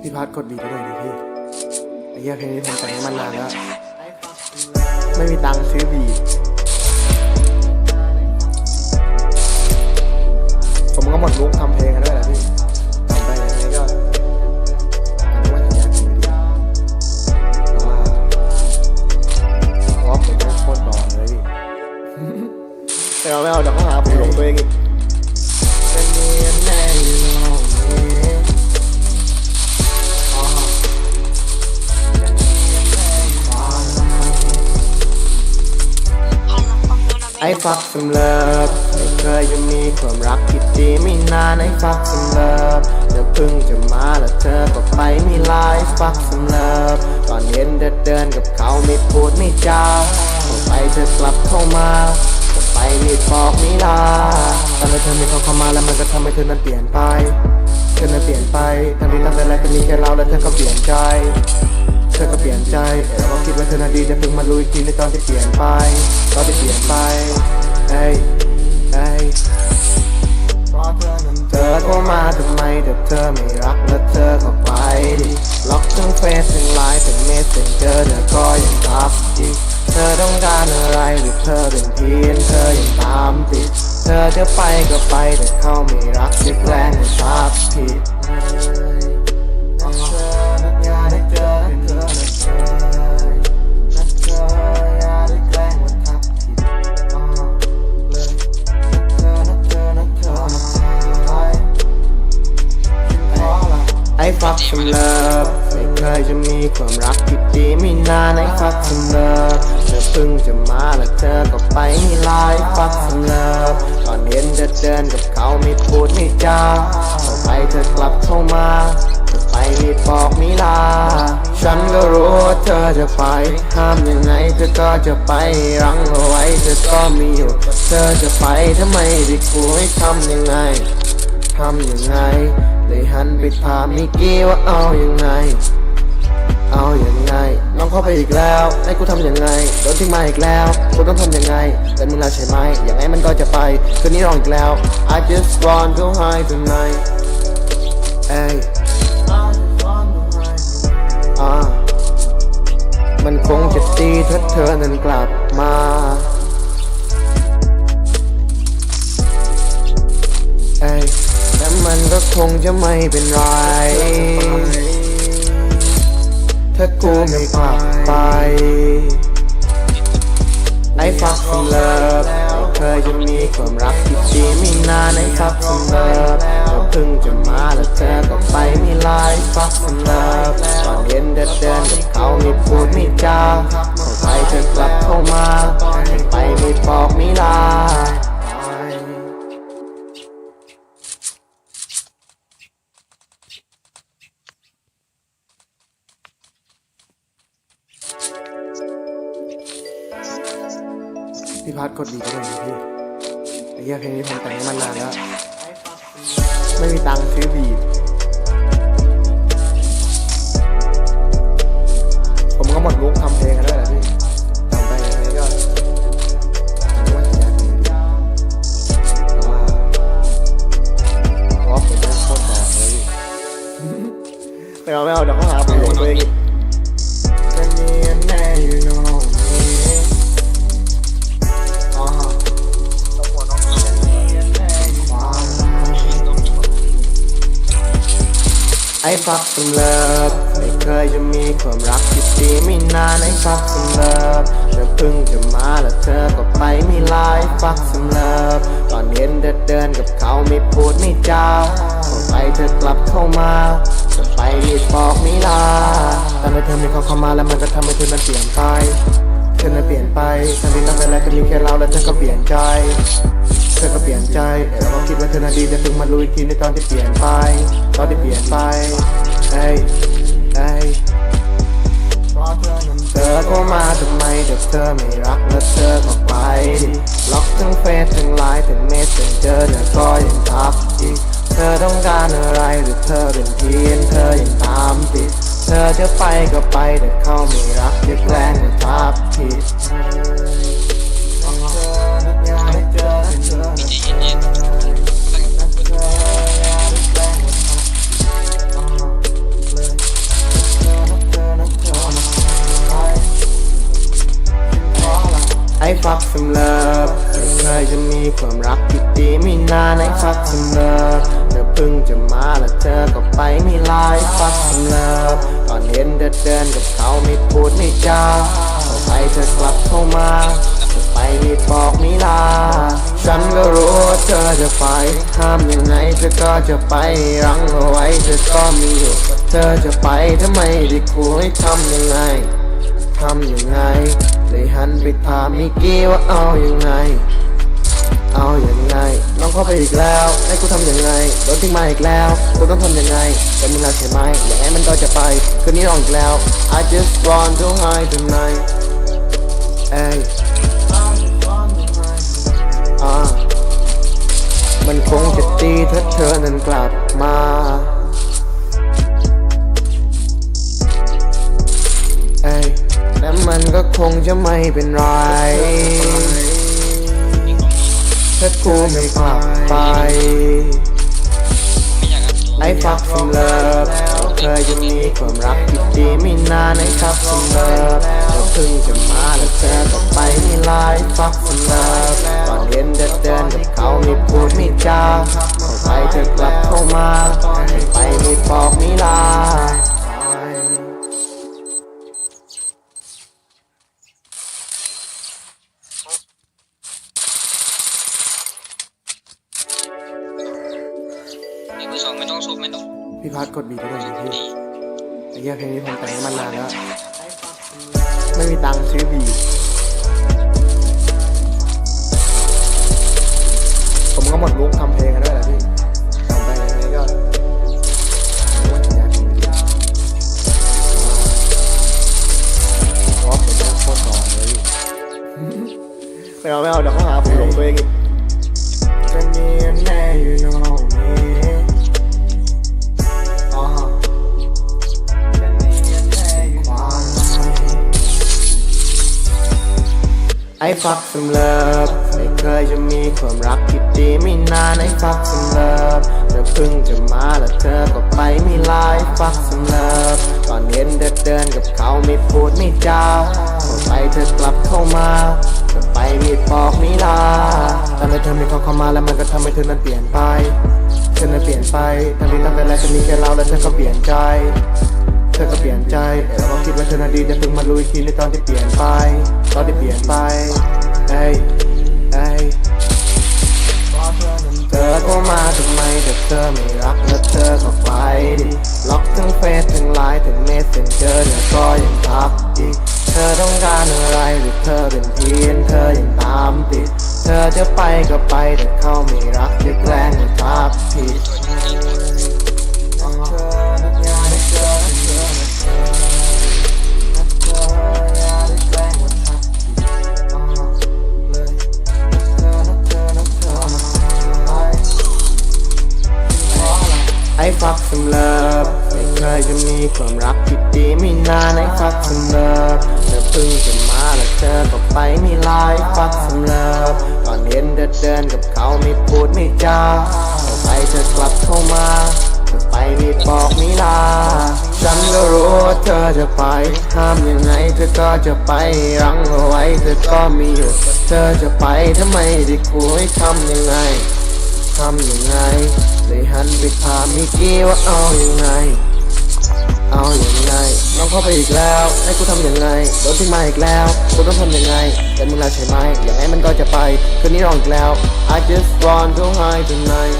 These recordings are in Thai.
พี่พัดกดบีไปหน่อยดิพี่ไอ้เหี้ยเพลงนี้ผมแต่งมานานแล้ว ไม่มีตังค์ซื้อบีผมก็หมดลุกทำเพลงกันด้วยแหละพี่ ไอ้ฟักสำเลิฟไม่เคยจะมีความรักที่ดีไม่นานไอ้ฟักสำเลิฟเธอเพิ่งจะมาแล้วเธอก็ไปไม่ลายฟักสำเลิฟตอนเย็นเดินเดินกับเขาไม่พูดไม่จาต่อไปเธอกลับเข้ามาจะไปไม่บอกไม่ลาตอนที่เธอไม่เข้าเข้ามาแล้วมันก็ทำให้เธอนั้นเปลี่ยนไปเธอนั้นเปลี่ยนไปทั้งที่ตั้งแต่แรกก็มีแค่เราแล้วเธอก็เปลี่ยนใจ เธอก็เปลี่ยนใจเราก็คิดว่าเธอน่าดีแต่เพิ่งมารู้อีกทีในตอนที่เปลี่ยนไปตอนที่เปลี่ยนไปเอ้ยเอ้ยเธอโทรมาทำไมแต่เธอไม่รักและเธอก็ไปดิล็อกทั้งเฟซทั้งไลน์ทั้งเมสเซนเจอร์เธอก็ยังทักอีกเธอต้องการอะไรหรือเธอเป็นเพี้ยนเธอยังตามติดเธอจะไปก็ไปแต่เขาไม่รักจะแกล้งให้ทักผิด ไอ้ฟักสำเลิฟไม่เคยจะมีความรักที่ดีไม่นานไอ้ฟักสำเลิฟเธอเพิ่งจะมาแล้วเธอก็ไปไม่ลายฟักสำเลิฟตอนเห็นเธอเดินกับเขาไม่พูดไม่จาต่อไปเธอกลับเข้ามาจะไปไม่บอกไม่ลา ฉันก็รู้ว่าเธอจะไป ห้ามยังไงเธอก็จะไป รั้งเอาไว้เธอก็มีอยู่ เธอจะไปทำไมดิกูให้ทำยังไง ทำยังไง เลยหันไปถามมิกกี้ว่าเอายังไง เอายังไง น้องเข้าไปอีกแล้ว ให้กูทำยังไง โดนทิ้งมาอีกแล้ว กูต้องทำยังไง แต่มึงละใช่ไหม อย่างไงมันก็จะไปคืนนี้ร้องอีกแล้ว I just want to hide tonight เอ้ยอ่ามันคงจะดีถ้าเธอนั้นกลับมา คงจะไม่เป็นไร ถ้ากูไม่กลับไป ไอ้ฟักสำเลิฟเคยจะมีความรักที่ดีไม่นานไอ้ฟักสำเลิฟเราเพิ่งจะมาแล้วเธอก็ไปไม่ลายฟักสำเลิฟตอนเย็นเดินเดินกับเขาไม่พูดไม่จาเขาไปเธอกลับเข้ามาไม่ไปไม่บอกไม่ลา พี่พัดกดดีไปหน่อยดิพี่ไอ้เหี้ยเพลงนี้ผมแต่งมานานแล้ว ไม่มีตังค์ซื้อบีผ ไอ้ฟักสำเลิฟไม่เคยจะมีความรักที่ดีไม่นานไอ้ฟักสำเลิฟเธอเพิ่งจะมาแล้วเธอก็ไปไม่ลายฟักสำเลิฟตอนเห็นเธอเดินกับเขาไม่พูดไม่จาต่อไปเธอกลับเข้ามาจะไปไม่บอกไม่ลาตอนที่เธอม่เขาเข้ามาแล้วมันก็ทำให้เธอนั้นเปลี่ยนไปเธอนั้นเปลี่ยนไปทั้งที่ตั้งแต่แรกก็มีแค่เราแล้วเธอก็เปลี่ยนใจ นาดีแต่เพิ่งมารู้อีกทีในตอนที่เปลี่ยนไป ตอนที่เปลี่ยนไปเอ้ยเอ้ยเธอโทรมาทำไมแต่เธอไม่รักและเธอก็ไปดิล็อกทั้งเฟซทั้งไลน์ทั้งเมสเซนเจอร์เธอก็ยังทักอีกเธอต้องการอะไรหรือเธอเป็นเพี้ยนเธอยังตามติดเธอจะไปก็ไปแต่เขาไม่รักจะแกล้งให้ทักผิดใจเ some love เธอเพิ่งจะมาแล้วเธอก็ไปไม่ลฟ์ fuck some love ตอนเห็นเธอเดินกับเขาไม่พูดไม่จาเข้าไปเธอกลับเข้ามาจะไปไม่บอกไม่ลา ฉันก็รู้ว่าเธอจะไปห้ามยังไงเธอก็จะไปรั้งเอาไว้เธอก็มีอยู่ เธอจะไปทำไมได้คุยทำยังไงทำยังไงเลยหันไปถามมิกกี้ว่าเอายังไง เอาอยังไงน้องเข้าไปอีกแล้วให้กูทำยังไงโดนทิ้งมาอีกแล้วกูต้องทำยังไงแต่มึงรักใช่ไหมอย่างนั้มันก็จะไปคืนนี้ร้องอีกแล้ว I just want to hide tonight เอ้ยอ่ามันคงจะดีถ้าเธอนั้นกลับมาเอ้ยแต่มันก็คงจะไม่เป็นไร ถ้ากูไม่กลับไป ไอ้ฟักซัมเลิฟเคยจะมีความรักที่ดีไม่นานไอ้ฟักซัมเลิฟเราเพิ่งจะมาแล้วเธอก็ไปไม่ไลฟ์ฟักซัมเลิฟตอนเห็นเดินเดินกับเขาไม่พูดไม่จาเข้าไปเธอกลับเข้ามาไม่ไปไม่บอ มานานแล้ว ไม่มีตังค์ซื้อบีผมก็หมดลุกทำเพลงกันด้วยแหละพี่ทำไปยังไงก็ไม่ว่าจะยากจริงๆเพราะว่าผมต้องโคตรก่อนเลยไม่เอาไม่เอาเดี๋ยวเขาหาผมหลงตัวเองอีก ไอ้ฟักซัมเลิฟไม่เคยจะมีความรักที่ดีไม่นานไอ้ฟักซัมเลิฟเธอเพิ่งจะมาแล้วเธอก็ไปไม่ลฟ์ฟักซัมเลิฟตอนเห็นเธอเดินกับเขาไม่พูดไม่จาเข้าไปเธอกลับเข้ามาเธอไปไม่บอกไม่ลาทำให้เธอมีเขาเข้ามาแล้วมันก็ทำให้เธอนั้นเปลี่ยนไปเธอนั้นเปลี่ยนไปทั้งที่ตั้งแต่แรกจะมีแค่เราแล้วเธอก็เปลี่ยนใจ ธอก็เปลี่ยนใจเราก็คิดว่าเธอน่ะดีแต่เพิ่งมารู้อีกทีในตอนที่เปลี่ยนไป ตอนที่เปลี่ยนไปเอ้ยเอ้ยเธอโทรมาทำไมแต่เธอไม่รักแล้วเธอก็ไปดิล็อกทั้งเฟซทั้งไลน์ทั้งเมสเซนเจอร์เนี่ก็ยังทักอีกเธอต้องการอะไรหรือเธอเป็นเพี้ยนเธอยังตามติด เธอจะไปก็ไปแต่เขาไม่รักจะแกล้งให้ทักผิด พิ่งจะมาแล้วเธอก็ไปไม่ลฟ์ฟักซัมเลิฟตอนเห็นเดินเดินกับเขาไม่พูดไม่จาเข้าไปเธอกลับเข้ามาเธอไปไม่บอกไม่ลา ฉันก็รู้ว่าเธอจะไปห้ามยังไงเธอก็จะไปรั้งเอาไว้เธอก็มีอยู่ เธอจะไปทำไมได้คุยทำยังไงทำยังไงเลยหันไปถามมิกกี้ว่าเอายังไง เอาอยังไงน้องเข้าไปอีกแล้ว ให้กูทำอยังไงโดนทิ้งมาอีกแล้วกูต้องทำยังไงแต่มึงรักใช่ไหมอย่างไงมันก็จะไปคืนนี้ร้องอีกแล้ว I just want to hide tonight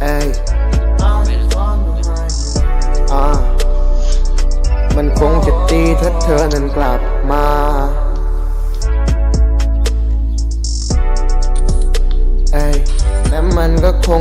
เอ้ยอ่ามันคงจะดีถ้าเธอนั้นกลับมาเอ้ยแต่มันก็คง